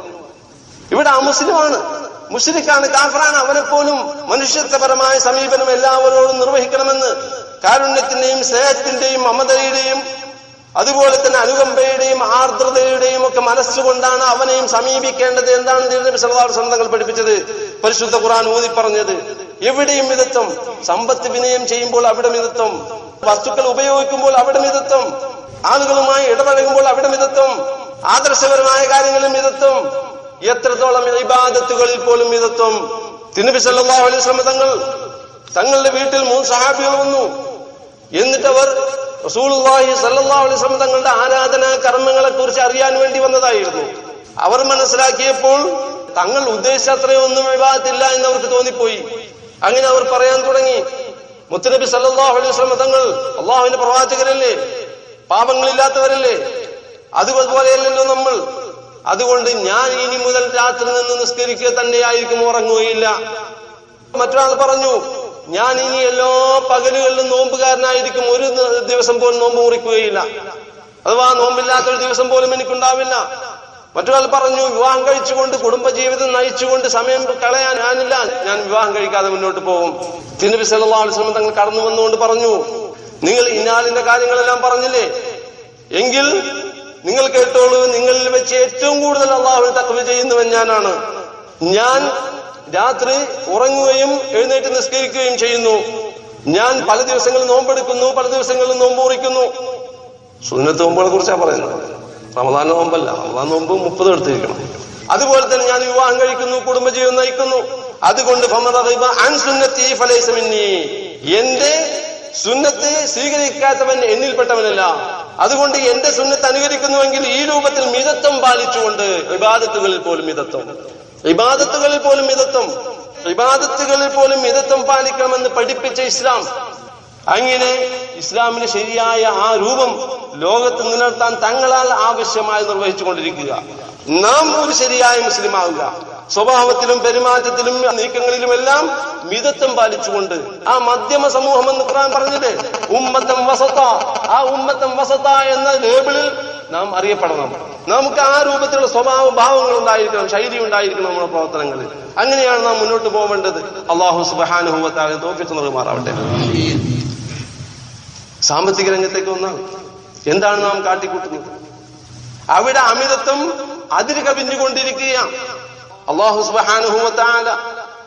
ഇവിടെ അമുസ്ലിമാണ് മുസ്ലിക്കാണ് കാഫറാണ്. അവനെ പോലും മനുഷ്യത്വപരമായ സമീപനം എല്ലാവരോടും നിർവഹിക്കണമെന്ന് കാരുണ്യത്തിന്റെയും സ്നേഹത്തിന്റെയും മമതയുടെയും അതുപോലെ തന്നെ അനുകമ്പയുടെയും ആർദ്രതയുടെയും ഒക്കെ മനസ്സുകൊണ്ടാണ് അവനെയും സമീപിക്കേണ്ടത് എന്താണ് തിരുനബി സർദാർ സ്വന്തങ്ങൾ പഠിപ്പിച്ചത്. പരിശുദ്ധ ഖുർആൻ ഊതി പറഞ്ഞത്. എവിടെയും മിതത്വം സമ്പത്ത് വിനയം ചെയ്യുമ്പോൾ അവിടെ മിതത്വം വസ്തുക്കൾ ഉപയോഗിക്കുമ്പോൾ അവിടെ മിതത്വം ആളുകളുമായി ഇടപഴകുമ്പോൾ അവിടെ മിതത്വം ആദർശപരമായ കാര്യങ്ങളിൽ മിതത്വം എത്രത്തോളം ഇബാദത്തുകളിൽ പോലും മിതത്വം. തിരുനബി സല്ലല്ലാഹു അലൈഹി വസല്ലം തങ്ങൾ തങ്ങളുടെ വീട്ടിൽ മൂന്ന് സഹാബികൾ വന്നു. എന്നിട്ട് അവർ റസൂലുള്ളാഹി സല്ലല്ലാഹു അലൈഹി വസല്ലം തങ്ങളുടെ ആരാധനാ കർമ്മങ്ങളെ കുറിച്ച് അറിയാൻ വേണ്ടി വന്നതായിരുന്നു. അവർ മനസ്സിലാക്കിയപ്പോൾ തങ്ങൾ ഉദ്ദേശിച്ച അത്രയൊന്നും വിവാഹത്തില്ല എന്ന് അവർക്ക് തോന്നിപ്പോയി. അങ്ങനെ അവർ പറയാൻ തുടങ്ങി. മുത്തനബി സല്ലല്ലാഹു അലൈഹി വസല്ലം തങ്ങൾ അള്ളാഹുവിന്റെ പ്രവാചകരല്ലേ? പാപങ്ങളില്ലാത്തവരല്ലേ? അതുപോലെയല്ലല്ലോ നമ്മൾ. അതുകൊണ്ട് ഞാൻ ഇനി മുതൽ രാത്രി നിന്ന് നിസ്കരിക്കുക തന്നെയായിരിക്കും ഉറങ്ങുകയില്ല. മറ്റൊരാൾ പറഞ്ഞു ഞാൻ ഇനി എല്ലാ പകലുകളിലും നോമ്പുകാരനായിരിക്കും. ഒരു ദിവസം പോലും നോമ്പ് മുറിക്കുകയില്ല. അഥവാ നോമ്പില്ലാത്ത ഒരു ദിവസം പോലും എനിക്കുണ്ടാവില്ല. മറ്റൊരാൾ പറഞ്ഞു വിവാഹം കഴിച്ചുകൊണ്ട് കുടുംബജീവിതം നയിച്ചുകൊണ്ട് സമയം കളയാൻ ഞാനില്ല. ഞാൻ വിവാഹം കഴിക്കാതെ മുന്നോട്ട് പോകും. തിരുനബി സല്ലല്ലാഹു അലൈഹി വസല്ലം തങ്ങൾ കടന്നു വന്നുകൊണ്ട് പറഞ്ഞു നിങ്ങൾ ഇന്നാലിന്റെ കാര്യങ്ങളെല്ലാം പറഞ്ഞില്ലേ? എങ്കിൽ നിങ്ങൾ കേട്ടോളൂ നിങ്ങളിൽ വെച്ച് ഏറ്റവും കൂടുതൽ അള്ളാഹു തക്കവ് ചെയ്യുന്നവൻ ഞാനാണ്. ഞാൻ രാത്രി ഉറങ്ങുകയും എഴുന്നേറ്റ് നിസ്കരിക്കുകയും ചെയ്യുന്നു. ഞാൻ പല ദിവസങ്ങളിൽ നോമ്പെടുക്കുന്നു പല ദിവസങ്ങളിൽ നോമ്പ് കുറിക്കുന്നു സുന്നത്ത് നോമ്പുകളെ കുറിച്ചാണ് പറയുന്നത്? റമദാൻ നോമ്പല്ല റമദാൻ നോമ്പ് മുപ്പത് എടുത്തിരിക്കണം. അതുപോലെ തന്നെ ഞാൻ വിവാഹം കഴിക്കുന്നു കുടുംബജീവിതം നയിക്കുന്നു. അതുകൊണ്ട്. എന്റെ സുന്നത്ത് സ്വീകരിക്കാത്തവൻ എന്നിൽപ്പെട്ടവനല്ല. അതുകൊണ്ട് എന്റെ സുന്നത്ത് അനുകരിക്കുന്നുവെങ്കിൽ ഈ രൂപത്തിൽ മിതത്വം പാലിച്ചുകൊണ്ട് വിവാദത്തുകളിൽ പോലും മിതത്വം. വിവാദത്തുകളിൽ പോലും മിതത്വം. വിവാദത്തുകളിൽ പോലും മിതത്വം പാലിക്കണമെന്ന് പഠിപ്പിച്ച ഇസ്ലാം. അങ്ങനെ ഇസ്ലാമിന് ശരിയായ ആ രൂപം ലോകത്ത് നിലനിർത്താൻ തങ്ങളാൽ ആവശ്യമായി നിർവഹിച്ചുകൊണ്ടിരിക്കുക. നാം ഒരു ശരിയായ മുസ്ലിം ആവുക സ്വഭാവത്തിലും പെരുമാറ്റത്തിലും നീക്കങ്ങളിലും എല്ലാം മിതത്വം പാലിച്ചുകൊണ്ട് ആ മധ്യമ സമൂഹം എന്ന് ഖുർആൻ പറഞ്ഞത് ഉമ്മത്തം വസത്ത ആ ഉമ്മത്തം വസത്ത എന്ന ലേബിളിൽ നാം അറിയപ്പെടണം. നമുക്ക് ആ രൂപത്തിലുള്ള സ്വഭാവ ഭാവങ്ങൾ ഉണ്ടായിരിക്കണം ശൈലി ഉണ്ടായിരിക്കണം നമ്മുടെ പ്രവർത്തനങ്ങളിൽ. അങ്ങനെയാണ് നാം മുന്നോട്ട് പോവേണ്ടത്. അള്ളാഹു സുബാനുഭവത്താകെ തോപ്പിച്ച് നൽകുമാറാവട്ടെ. സാമ്പത്തിക രംഗത്തേക്ക് വന്നാൽ എന്താണ് നാം കാട്ടിക്കൂട്ടുന്നത്? അവിടെ അമിതത്വം അതിര് കവിഞ്ഞുകൊണ്ടിരിക്കുകയാണ് അള്ളാഹു സുബ്ഹാനഹു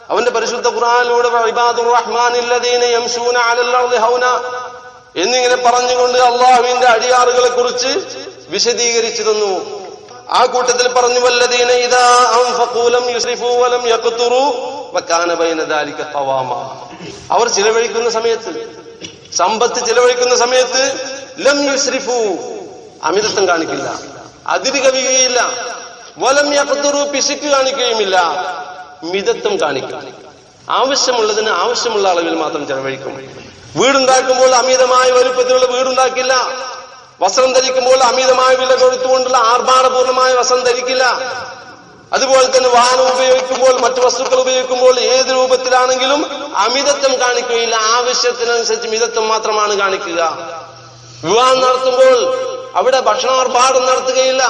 അവന്റെ പരിശുദ്ധ ഖുറാനിലൂടെ എന്നിങ്ങനെ പറഞ്ഞുകൊണ്ട് അള്ളാഹുവിന്റെ അടിയാറുകളെ കുറിച്ച് വിശദീകരിച്ചു തന്നു. ആ കൂട്ടത്തിൽ പറഞ്ഞു വല്ലദീന ഇദാ അൻഫഖൂ യുസ്രിഫൂ വലം യഖ്തുറൂ വകാന ബൈന ദാലിക ഖവാമ. അവർ ചിലവഴിക്കുന്ന സമയത്ത് സമ്പത്ത് ചിലവഴിക്കുന്ന സമയത്ത് ലം യുസ്രിഫു അമിതത്വം കാണിക്കില്ല. അതിര് കവിയുകയില്ല വലം യഖ്തുറു പിശുക്ക് കാണിക്കുകയുമില്ല. മിതത്വം കാണിക്കും. ആവശ്യമുള്ളതിന് ആവശ്യമുള്ള അളവിൽ മാത്രം ചെലവഴിക്കും. വീടുണ്ടാക്കുമ്പോൾ അമിതമായ വലുപ്പത്തിലുള്ള വീടുണ്ടാക്കില്ല. വസ്ത്രം ധരിക്കുമ്പോൾ അമിതമായ വില കൊടുത്തുകൊണ്ടുള്ള ആർഭാടപൂർണമായ വസ്ത്രം ധരിക്കില്ല. അതുപോലെ തന്നെ വാഹനം ഉപയോഗിക്കുമ്പോൾ മറ്റു വസ്തുക്കൾ ഉപയോഗിക്കുമ്പോൾ ഏത് രൂപത്തിലാണെങ്കിലും അമിതത്വം കാണിക്കുകയില്ല. ആവശ്യത്തിനനുസരിച്ച് മിതത്വം മാത്രമാണ് കാണിക്കുക. വിവാഹം നടത്തുമ്പോൾ അവിടെ ഭക്ഷണാർഭാടം നടത്തുകയില്ല.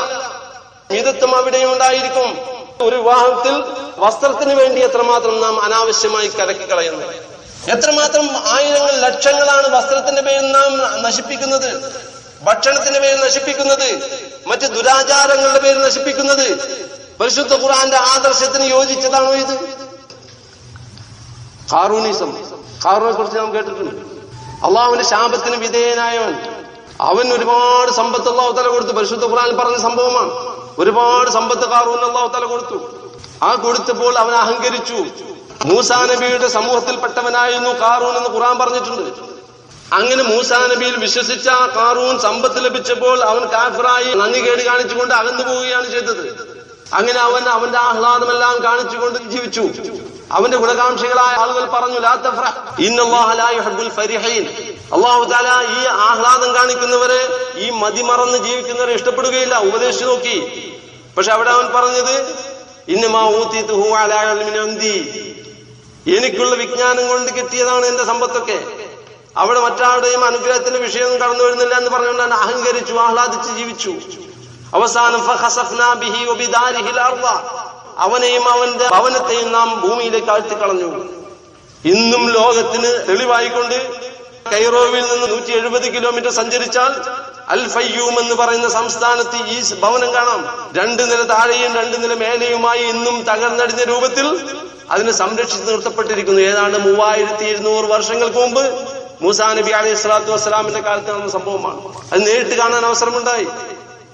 മിതത്വം അവിടെ ഉണ്ടായിരിക്കും. ഒരു വിവാഹത്തിൽ വസ്ത്രത്തിന് വേണ്ടി എത്രമാത്രം നാം അനാവശ്യമായി കലക്കി കളയുന്നു? എത്രമാത്രം ആയിരങ്ങൾ ലക്ഷങ്ങളാണ് വസ്ത്രത്തിന്റെ പേരിൽ നാം നശിപ്പിക്കുന്നത്? ഭക്ഷണത്തിന്റെ പേരിൽ നശിപ്പിക്കുന്നത്? മറ്റ് ദുരാചാരങ്ങളുടെ പേരിൽ നശിപ്പിക്കുന്നത്? പരിശുദ്ധ ഖുറാന്റെ ആദർശത്തിന് യോജിച്ചതാണോ ഇത്? ഖാറൂനിസം. കാറൂനെ കുറിച്ച് നാം കേട്ടിട്ടുണ്ട്. അള്ളാഹുവിന്റെ ശാപത്തിന് വിധേയനായവൻ. അവൻ ഒരുപാട് സമ്പത്ത് അള്ളാഹു തല കൊടുത്തു പരിശുദ്ധ ഖുർആൻ പറഞ്ഞ സംഭവമാണ്. ഒരുപാട് സമ്പത്ത് കാറൂൻ അള്ളാഹു തല കൊടുത്തു. ആ കൊടുത്തപ്പോൾ അവൻ അഹങ്കരിച്ചു. മൂസാ നബിയുടെ സമൂഹത്തിൽപ്പെട്ടവനായിരുന്നു കാറൂൻ എന്ന് ഖുർആൻ പറഞ്ഞിട്ടുണ്ട്. അങ്ങനെ മൂസാ നബിയിൽ വിശ്വസിച്ച ആ ഖാറൂൻ സമ്പത്ത് ലഭിച്ചപ്പോൾ അവൻ കാഫിറായി നന്ദി കേട് കാണിച്ചുകൊണ്ട് അകന്നു പോവുകയാണ് ചെയ്തത്. അങ്ങനെ അവൻ അവന്റെ ആഹ്ലാദമെല്ലാം കാണിച്ചുകൊണ്ട് ജീവിച്ചു. അവന്റെ ഗുണകാംക്ഷികളായ ആളുകൾ പറഞ്ഞു. അള്ളാഹു താല ഈ ആഹ്ലാദം കാണിക്കുന്നവരെ ഈ മതിമറന്ന് ജീവിക്കുന്നവരെ ഇഷ്ടപ്പെടുകയില്ല. ഉപദേശിച്ചു നോക്കി. പക്ഷെ അവിടെ അവൻ പറഞ്ഞത് ഇന്നമാ ഊതീതുഹു അലാ ഇൽമിൻ ഇൻദി. എനിക്കുള്ള വിജ്ഞാനം കൊണ്ട് കിട്ടിയതാണ് എന്റെ സമ്പത്തൊക്കെ. അവിടെ മറ്റാരുടെയും അനുഗ്രഹത്തിന്റെ വിഷയം കടന്നു വരുന്നില്ല എന്ന് പറഞ്ഞുകൊണ്ട് അവൻ അഹങ്കരിച്ചു ആഹ്ലാദിച്ച് ജീവിച്ചു. അവസാനം അവനെയും അവന്റെ ഭവനത്തെയും നാം ഭൂമിയിലേക്ക് ആഴ്ത്തി കളഞ്ഞു. ഇന്നും ലോകത്തിന് തെളിവായിക്കൊണ്ട് കൈറോവിൽ നിന്ന് നൂറ്റി എഴുപത് കിലോമീറ്റർ സഞ്ചരിച്ചാൽ അൽ ഫയ്യൂം എന്ന് പറയുന്ന സംസ്ഥാനത്ത് ഈ ഭവനം കാണാം. രണ്ട് നില താഴെയും രണ്ട് നില മേലെയുമായി ഇന്നും തകർന്നടിഞ്ഞ രൂപത്തിൽ അതിനെ സംരക്ഷിച്ച് നിർത്തപ്പെട്ടിരിക്കുന്നു. ഏതാണ്ട് മൂവായിരത്തി ഇരുന്നൂറ് വർഷങ്ങൾക്ക് മുമ്പ് മൂസാ നബി അലൈഹി സ്വലാത്തു വസ്സലാമിന്റെ കാലത്ത് നടന്ന സംഭവമാണ്. അത് നേരിട്ട് കാണാൻ അവസരമുണ്ടായി.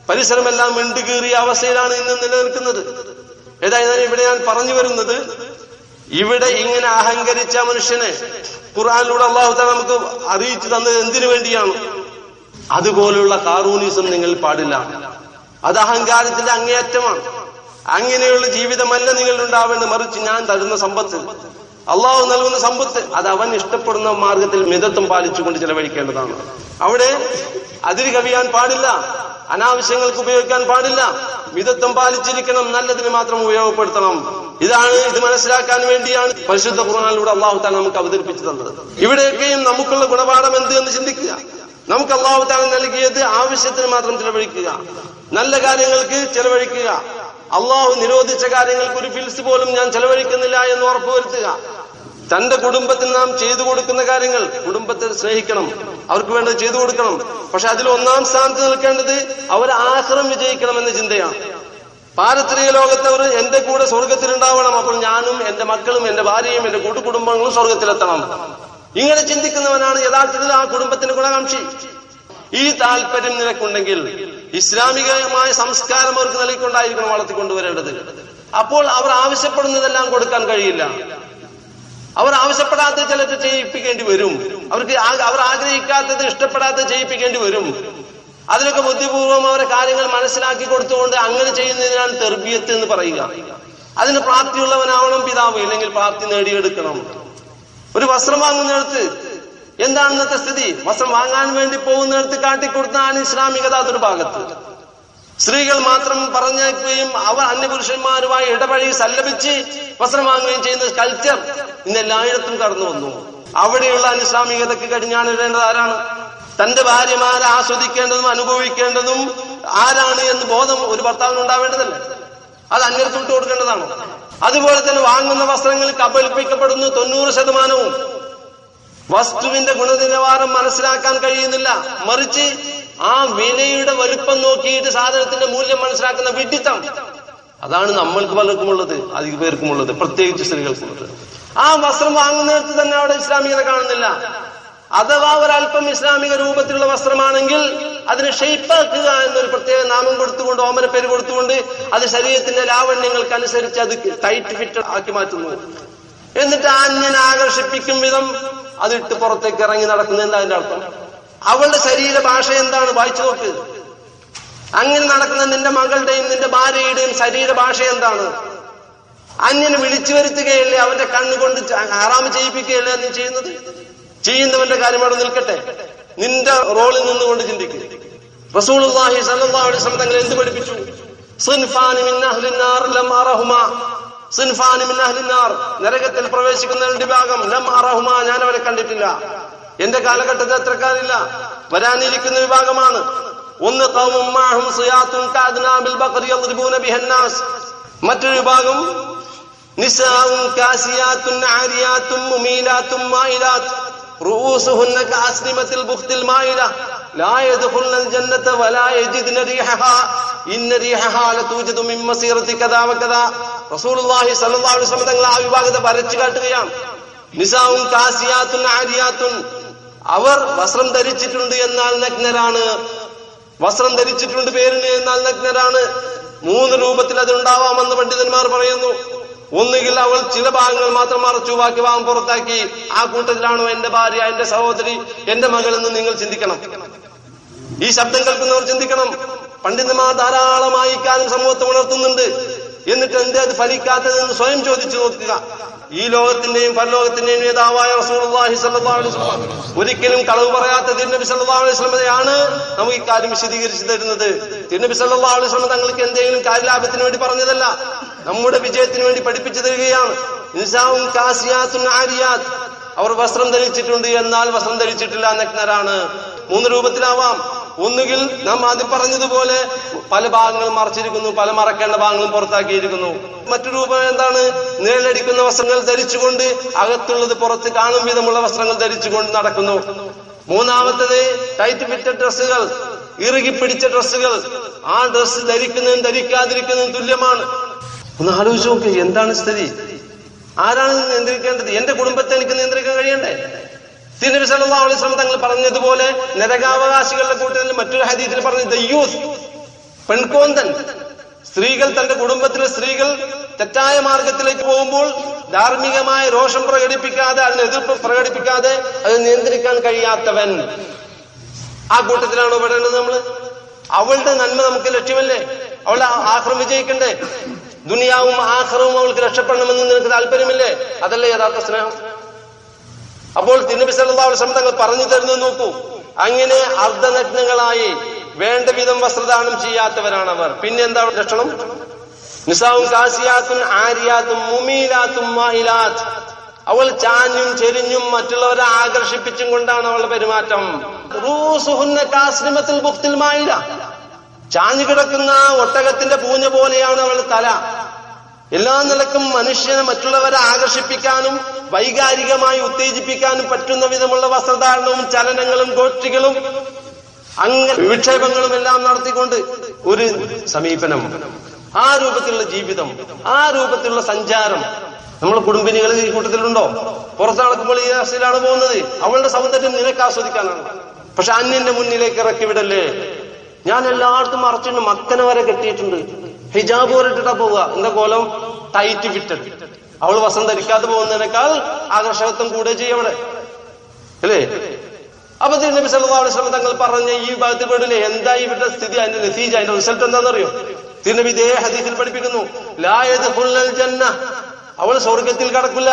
പരിസരമെല്ലാം മിണ്ടുകീറിയ അവസ്ഥയിലാണ് ഇന്ന് നിലനിൽക്കുന്നത്. ഏതായാലും ഇവിടെ ഞാൻ പറഞ്ഞു വരുന്നത് ഇവിടെ ഇങ്ങനെ അഹങ്കരിച്ച മനുഷ്യനെ ഖുർആനിലൂടെ അള്ളാഹു താല നമുക്ക് അറിയിച്ചു തന്നത് എന്തിനു വേണ്ടിയാണ്? അതുപോലുള്ള കാറൂണിസം നിങ്ങൾ പാടില്ല. അത് അഹങ്കാരത്തിന്റെ അങ്ങേയറ്റമാണ്. അങ്ങനെയുള്ള ജീവിതമല്ല നിങ്ങൾ മറിച്ച് ഞാൻ തരുന്ന സമ്പത്ത് അള്ളാഹു നൽകുന്ന സമ്പത്ത് അത് അവൻ ഇഷ്ടപ്പെടുന്ന മാർഗത്തിൽ മിതത്വം പാലിച്ചുകൊണ്ട് ചെലവഴിക്കേണ്ടതാണ്. അവിടെ അതിര് കവിയാൻ പാടില്ല. അനാവശ്യങ്ങൾക്ക് ഉപയോഗിക്കാൻ പാടില്ല. മിതത്വം പാലിച്ചിരിക്കണം. നല്ലതിന് മാത്രം ഉപയോഗപ്പെടുത്തണം. ഇതാണ് ഇത് മനസ്സിലാക്കാൻ വേണ്ടിയാണ് പരിശുദ്ധ ഖുർആനിലൂടെ അള്ളാഹു താല നമുക്ക് അവതരിപ്പിച്ചു തന്നത്. ഇവിടെയൊക്കെയും നമുക്കുള്ള ഗുണപാഠം എന്ത് എന്ന് ചിന്തിക്കുക. നമുക്ക് അള്ളാഹു താല നൽകിയത് ആവശ്യത്തിന് മാത്രം ചെലവഴിക്കുക. നല്ല കാര്യങ്ങൾക്ക് ചെലവഴിക്കുക. അള്ളാഹു നിരോധിച്ച കാര്യങ്ങൾക്ക് ഒരു ഫിൽസ് പോലും ഞാൻ ചെലവഴിക്കുന്നില്ല എന്ന് ഉറപ്പുവരുത്തുക. തന്റെ കുടുംബത്തിന് നാം ചെയ്തു കൊടുക്കുന്ന കാര്യങ്ങൾ കുടുംബത്തെ സ്നേഹിക്കണം അവർക്ക് വേണ്ടത് ചെയ്തു കൊടുക്കണം. പക്ഷെ അതിൽ ഒന്നാം സ്ഥാനത്ത് നിൽക്കേണ്ടത് അവർ ആശ്രം വിജയിക്കണം എന്ന ചിന്തയാണ്. പാരത്രിക ലോകത്ത് അവർ എന്റെ കൂടെ സ്വർഗത്തിലുണ്ടാവണം അപ്പോൾ ഞാനും എന്റെ മക്കളും എന്റെ ഭാര്യയും എന്റെ കൂട്ടുകുടുംബങ്ങളും സ്വർഗത്തിലെത്തണം. ഇങ്ങനെ ചിന്തിക്കുന്നവനാണ് യഥാർത്ഥത്തിൽ ആ കുടുംബത്തിന്റെ ഗുണകാംക്ഷി. ഈ താല്പര്യം നിനക്കുണ്ടെങ്കിൽ ഇസ്ലാമികമായ സംസ്കാരം അവർക്ക് നൽകിക്കൊണ്ടായിരിക്കണം വളർത്തിക്കൊണ്ടുവരേണ്ടത്. അപ്പോൾ അവർ ആവശ്യപ്പെടുന്നതെല്ലാം കൊടുക്കാൻ കഴിയില്ല. അവർ ആവശ്യപ്പെടാത്ത ചിലത് ചെയ്യിപ്പിക്കേണ്ടി വരും. അവർക്ക് അവർ ആഗ്രഹിക്കാത്തത് ഇഷ്ടപ്പെടാത്ത ചെയ്യിപ്പിക്കേണ്ടി വരും. അതിനൊക്കെ ബുദ്ധിപൂർവം അവരെ കാര്യങ്ങൾ മനസ്സിലാക്കി കൊടുത്തുകൊണ്ട് അങ്ങനെ ചെയ്യുന്നതിനാണ് തെർബിയത്ത് എന്ന് പറയുക. അതിന് പ്രാപ്തിയുള്ളവനാവണം പിതാവ് ഇല്ലെങ്കിൽ പ്രാപ്തി നേടിയെടുക്കണം. ഒരു വസ്ത്രം വാങ്ങുന്നിടത്ത് എന്താണ് ഇന്നത്തെ സ്ഥിതി? വസ്ത്രം വാങ്ങാൻ വേണ്ടി പോകുന്നിടത്ത് കാട്ടിക്കൊടുത്താണ് ഇസ്ലാമികത അതൊരു ഭാഗത്ത്. സ്ത്രീകൾ മാത്രം പറഞ്ഞേക്കുകയും അവർ അന്യപുരുഷന്മാരുമായി ഇടപഴകി സല്ലപിച്ച് വസ്ത്രം വാങ്ങുകയും ചെയ്യുന്ന കൾച്ചർ ഇന്ന് എല്ലായിടത്തും കടന്നു വന്നു. അവിടെയുള്ള അനുസ്ലാമികതയ്ക്ക് കടിഞ്ഞാണിടേണ്ടത് ആരാണ്? തന്റെ ഭാര്യമാരെ ആസ്വദിക്കേണ്ടതും അനുഭവിക്കേണ്ടതും ആരാണ് എന്ന് ബോധം ഒരു ഭർത്താവിന് ഉണ്ടാവേണ്ടതല്ലേ? അത് അന്യർക്ക് വിട്ടു കൊടുക്കേണ്ടതാണ്? അതുപോലെ തന്നെ വാങ്ങുന്ന വസ്ത്രങ്ങൾ കബലിപ്പിക്കപ്പെടുന്നു തൊണ്ണൂറ് ശതമാനവും. വസ്തുവിന്റെ ഗുണനിലവാരം മനസ്സിലാക്കാൻ കഴിയുന്നില്ല. മറിച്ച് ആ വിലയുടെ വലുപ്പം നോക്കിയിട്ട് സാധനത്തിന്റെ മൂല്യം മനസ്സിലാക്കുന്ന വിഡിത്തം. അതാണ് നമ്മൾക്ക് പലർക്കും ഉള്ളത് അധിക പേർക്കും ഉള്ളത് പ്രത്യേകിച്ച് സ്ത്രീകൾക്കുള്ളത് ആ വസ്ത്രം വാങ്ങുന്നിടത്ത് തന്നെ അവിടെ ഇസ്ലാമികത കാണുന്നില്ല. അഥവാ ഒരല്പം ഇസ്ലാമിക രൂപത്തിലുള്ള വസ്ത്രമാണെങ്കിൽ അതിനെ ഷെയ്പ്പാക്കുക എന്നൊരു പ്രത്യേക നാമം കൊടുത്തുകൊണ്ട് ഓമന പേര് കൊടുത്തുകൊണ്ട് അത് ശരീരത്തിന്റെ ലാവണ്യങ്ങൾക്ക് അനുസരിച്ച് അത് ടൈറ്റ് ഫിറ്റ് ആക്കി മാറ്റുന്നു. എന്നിട്ട് അന്യനെ ആകർഷിപ്പിക്കും വിധം അതിട്ട് പുറത്തേക്ക് ഇറങ്ങി നടക്കുന്നു എന്താ അതിന്റെ അർത്ഥം? അവളുടെ ശരീര ഭാഷ എന്താണ്? വായിച്ചു നോക്ക്. അങ്ങനെ നടക്കുന്ന നിന്റെ മകളുടെയും നിന്റെ ഭാര്യയുടെയും ശരീര ഭാഷ എന്താണ്? അന്യനെ വിളിച്ചു വരുത്തുകയല്ലേ അവന്റെ കണ്ണുകൊണ്ട് ആറാമ് ചെയ്യിപ്പിക്കുകയല്ലേ നീ ചെയ്യുന്നത്? ചെയ്യുന്നവന്റെ കാര്യം അവിടെ നിൽക്കട്ടെ. നിന്റെ റോളിൽ നിന്നുകൊണ്ട് ചിന്തിക്കും. വസല്ലം തങ്ങൾ എന്ത് പഠിപ്പിച്ചു? നരകത്തിൽ പ്രവേശിക്കുന്ന രണ്ട് അറഹുമാ. ഞാൻ അവരെ കണ്ടിട്ടില്ല. എന്റെ കാലഘട്ടത്തിൽ അത്രക്കാരില്ല വരാനിരിക്കുന്ന വിഭാഗമാണ്. ഒന്ന് മറ്റൊരു വിഭാഗം തങ്ങൾ വിഭാഗത്തെ വരച്ചു കാട്ടുകയാണ്. അവർ വസ്ത്രം ധരിച്ചിട്ടുണ്ട് എന്നാൽ നഗ്നരാണ്. വസ്ത്രം ധരിച്ചിട്ടുണ്ട് പേരിന് എന്നാൽ നഗ്നരാണ്. മൂന്ന് രൂപത്തിൽ അതുണ്ടാവാമെന്ന് പണ്ഡിതന്മാർ പറയുന്നു. ഒന്നുകിൽ അവൾ ചില ഭാഗങ്ങൾ മാത്രം മറച്ചു ബാക്കി ഭാഗം പുറത്താക്കി. ആ കൂട്ടത്തിലാണോ എന്റെ ഭാര്യ എന്റെ സഹോദരി എന്റെ മകൾ എന്ന് നിങ്ങൾ ചിന്തിക്കണം. ഈ ശബ്ദം കേൾക്കുന്നവർ ചിന്തിക്കണം. പണ്ഡിതന്മാർ ധാരാളമായി ഇക്കാലം സമൂഹത്തെ ഉണർത്തുന്നുണ്ട്. എന്നിട്ട് എന്തേ അത് ഫലിക്കാത്തതെന്ന് സ്വയം ചോദിച്ചു നോക്കുക. ഈ ലോകത്തിന്റെയും പരലോകത്തിന്റെയും നേതാവായ അലൈഹി വസല്ലം ഒരിക്കലും കളവ് പറയാത്ത തിരുനബി സല്ലാ അലൈഹി വസല്ലമയാണ് നമുക്ക് ഇക്കാര്യം വിശദീകരിച്ചു തരുന്നത്. തിരുനബി സല്ലാ അലൈഹി വസല്ലം തങ്ങൾക്ക് എന്തെങ്കിലും കാര്യലാഭത്തിന് വേണ്ടി പറഞ്ഞതല്ല. നമ്മുടെ വിജയത്തിന് വേണ്ടി പഠിപ്പിച്ചു തരികയാണ്. അവർ വസ്ത്രം ധരിച്ചിട്ടുണ്ട് എന്നാൽ വസ്ത്രം ധരിച്ചിട്ടില്ല നഗ്നരാണ് മൂന്ന് രൂപത്തിലാവാം. ഒന്നുകിൽ നാം ആദ്യം പറഞ്ഞതുപോലെ പല ഭാഗങ്ങളും മറച്ചിരിക്കുന്നു പല മറക്കേണ്ട ഭാഗങ്ങളും പുറത്താക്കിയിരിക്കുന്നു. മറ്റു രൂപം എന്താണ്? നിഴലടിക്കുന്ന വസ്ത്രങ്ങൾ ധരിച്ചുകൊണ്ട് അകത്തുള്ളത് പുറത്ത് കാണും വിധമുള്ള വസ്ത്രങ്ങൾ ധരിച്ചുകൊണ്ട് നടക്കുന്നു. മൂന്നാമത്തത് ടൈറ്റ് ഫിറ്റ ഡ്രസ്സുകൾ ഇറുകി പിടിച്ച ഡ്രസ്സുകൾ. ആ ഡ്രസ്സ് ധരിക്കുന്നതും ധരിക്കാതിരിക്കുന്നതും തുല്യമാണ്. ഒന്ന് ആലോചിച്ച് നോക്കി എന്താണ് സ്ഥിതി? ആരാണ് നിയന്ത്രിക്കേണ്ടത്? എന്റെ കുടുംബത്തെ എനിക്ക് നിയന്ത്രിക്കാൻ കഴിയണ്ടേ? തിരുനബി സല്ലല്ലാഹു അലൈഹി വസല്ലം തങ്ങൾ പറഞ്ഞതുപോലെ നരകാവകാശികളുടെ കൂട്ടത്തിൽ മറ്റൊരു ഹദീസിൽ പറഞ്ഞു ദയ്യൂസ് പെൺകോന്തൻ. സ്ത്രീകൾ തന്റെ കുടുംബത്തിലെ സ്ത്രീകൾ തെറ്റായ മാർഗത്തിലേക്ക് പോകുമ്പോൾ ധാർമ്മികമായ രോഷം പ്രകടിപ്പിക്കാതെ അതിന് എതിർപ്പ് പ്രകടിപ്പിക്കാതെ അത് നിയന്ത്രിക്കാൻ കഴിയാത്തവൻ. ആ കൂട്ടത്തിലാണ് പെടേണ്ടത് നമ്മൾ അവളുടെ നന്മ നമുക്ക് ലക്ഷ്യമല്ലേ? അവളെ ആഹ്റം വിജയിക്കണ്ടേ? ദുനിയാവും ആഹ്റവും അവൾക്ക് രക്ഷപ്പെടണമെന്ന് നിനക്ക് താല്പര്യമില്ലേ? അതല്ലേ യഥാർത്ഥ സ്നേഹം? അപ്പോൾ തിരുനബി അലൈഹി വസല്ലം തങ്ങൾ പറഞ്ഞു തരുന്നത് നോക്കൂ. അങ്ങനെ അർദ്ധനഗ്നങ്ങളായി വേണ്ട വിധം വസ്ത്രദാനം ചെയ്യാത്തവരാണ് അവർ പിന്നെ എന്താ ലക്ഷണം? നിസാവും കാസിയാത്തും ആര്യാത്തും മുമീലാത്തും മഹിലാത്ത് അവൾ ചാഞ്ഞും ചെരിഞ്ഞും മറ്റുള്ളവരെ ആകർഷിപ്പിച്ചും കൊണ്ടാണ് അവളുടെ പെരുമാറ്റം. റൂസുഹുന്ന കാസ്ലിമത്തിൽ ബുഖ്തിൽ മായില ചാഞ്ഞു കിടക്കുന്ന ഒട്ടകത്തിന്റെ പൂഞ്ഞ പോലെയാണ് അവൾ തല. എല്ലാ നിലക്കും മനുഷ്യനെ മറ്റുള്ളവരെ ആകർഷിപ്പിക്കാനും വൈകാരികമായി ഉത്തേജിപ്പിക്കാനും പറ്റുന്ന വിധമുള്ള വസ്ത്രധാരണവും ചലനങ്ങളും ഗോഷ്ഠികളും അങ്ങനെ വിക്ഷേപങ്ങളും എല്ലാം നടത്തിക്കൊണ്ട് ഒരു സമീപനം ആ രൂപത്തിലുള്ള ജീവിതം ആ രൂപത്തിലുള്ള സഞ്ചാരം. നമ്മൾ കുടുംബിനികൾ ഈ കൂട്ടത്തിലുണ്ടോ? പുറത്ത് നടക്കുമ്പോൾ ഈ അവസ്ഥയിലാണ് പോകുന്നത്. അവളുടെ സൗന്ദര്യം നിനക്ക് ആസ്വദിക്കാനാണ്. പക്ഷെ അന്യന്റെ മുന്നിലേക്ക് ഇറക്കി വിടല്ലേ? ഞാൻ എല്ലായിടത്തും മറച്ചിട്ടുണ്ട്. മക്കനെ വരെ കെട്ടിയിട്ടുണ്ട്. ഹിജാബ് പറഞ്ഞിട്ടാ പോവുക. എന്താ കോലം? ടൈറ്റ് ഫിറ്റഡ് അവൾ വസ്ത്രം ധരിക്കാതെ പോകുന്നതിനേക്കാൾ ആകർഷകത്വം കൂടെ ചെയ്യും അവിടെ അല്ലേ? അപ്പൊ തിരുനബി സല്ലല്ലാഹു അലൈഹി വസല്ലം തങ്ങൾ പറഞ്ഞ ഈ ഭാഗത്തിൽ പെടില്ലേ? എന്താ ഇവരുടെ സ്ഥിതി? അതിന്റെ നസീജ അതിന്റെ റിസൾട്ട് എന്താണെന്നറിയോ? തിരുനബി ഇതേ ഹദീസിൽ പഠിപ്പിക്കുന്നു. ലാ യദ്ഖുലുൽ ജന്ന. അവൾ സ്വർഗത്തിൽ കടക്കില്ല.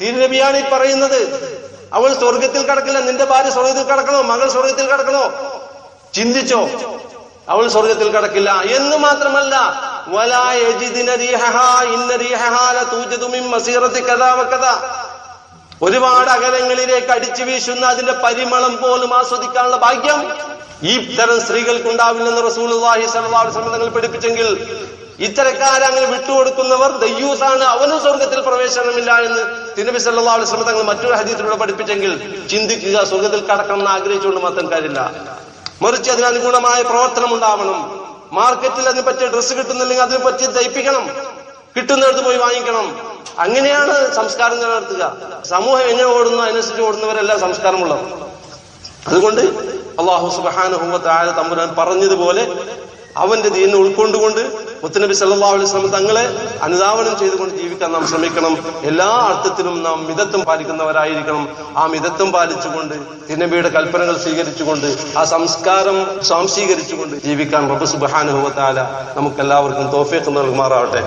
തിരുനബിയാണ് ഈ പറയുന്നത്. അവൾ സ്വർഗത്തിൽ കടക്കില്ല. നിന്റെ ഭാര്യ സ്വർഗത്തിൽ കടക്കണോ? മകൾ സ്വർഗത്തിൽ കടക്കണോ? ചിന്തിച്ചോ? അവൾ സ്വർഗത്തിൽ കടക്കില്ല. എന്ന് മാത്രമല്ല ഒരുപാട് അകലങ്ങളിലേക്ക് അടിച്ചു വീശുന്ന അതിന്റെ പരിമളം പോലും ആസ്വദിക്കാനുള്ള ഭാഗ്യം ഈ തരം സ്ത്രീകൾക്ക് ഉണ്ടാവില്ലെന്ന് വസല്ലം തങ്ങൾ പഠിപ്പിച്ചെങ്കിൽ ഇത്തരക്കാരെ അങ്ങനെ വിട്ടുകൊടുക്കുന്നവർ ദയ്യൂസാണ്. അവനും സ്വർഗത്തിൽ പ്രവേശനമില്ല എന്ന് തിരുനബി സല്ലാ അലൈഹി മറ്റൊരു ഹദീസിലൂടെ പഠിപ്പിച്ചെങ്കിൽ ചിന്തിക്കുക സ്വർഗത്തിൽ കടക്കണം എന്ന് ആഗ്രഹിച്ചുകൊണ്ട് മാത്രം കാര്യമില്ല. മറിച്ച് അതിനനുഗുണമായ പ്രവർത്തനം ഉണ്ടാവണം മാർക്കറ്റിൽ അതിനെ പറ്റിയ ഡ്രസ്സ് കിട്ടുന്നില്ലെങ്കിൽ അതിനെ പറ്റി തയ്പ്പിക്കണം കിട്ടുന്നിടത്ത് പോയി വാങ്ങിക്കണം. അങ്ങനെയാണ് സംസ്കാരം നിലനിർത്തുക. സമൂഹം എങ്ങനെ ഓടുന്നു അതിനനുസരിച്ച് ഓടുന്നവരല്ല സംസ്കാരമുള്ളത്. അതുകൊണ്ട് അള്ളാഹു സുബാനുഭവ താഴെ തമ്പുരാൻ പറഞ്ഞതുപോലെ അവന്റെ ദീനെ ഉൾക്കൊണ്ടുകൊണ്ട് മുത്തനബി സല്ലാ അലൈഹി തങ്ങളെ അനുധാവനം ചെയ്തുകൊണ്ട് ജീവിക്കാൻ നാം ശ്രമിക്കണം. എല്ലാ അർത്ഥത്തിലും നാം മിതത്വം പാലിക്കുന്നവരായിരിക്കണം. ആ മിതത്വം പാലിച്ചുകൊണ്ട് തിരുനബിയുടെ കൽപ്പനകൾ സ്വീകരിച്ചുകൊണ്ട് ആ സംസ്കാരം സ്വാംശീകരിച്ചുകൊണ്ട് ജീവിക്കാൻ റബ്ബ് തആല നമുക്കെല്ലാവർക്കും തോഫീഖ് നൽകുമാറാവട്ടെ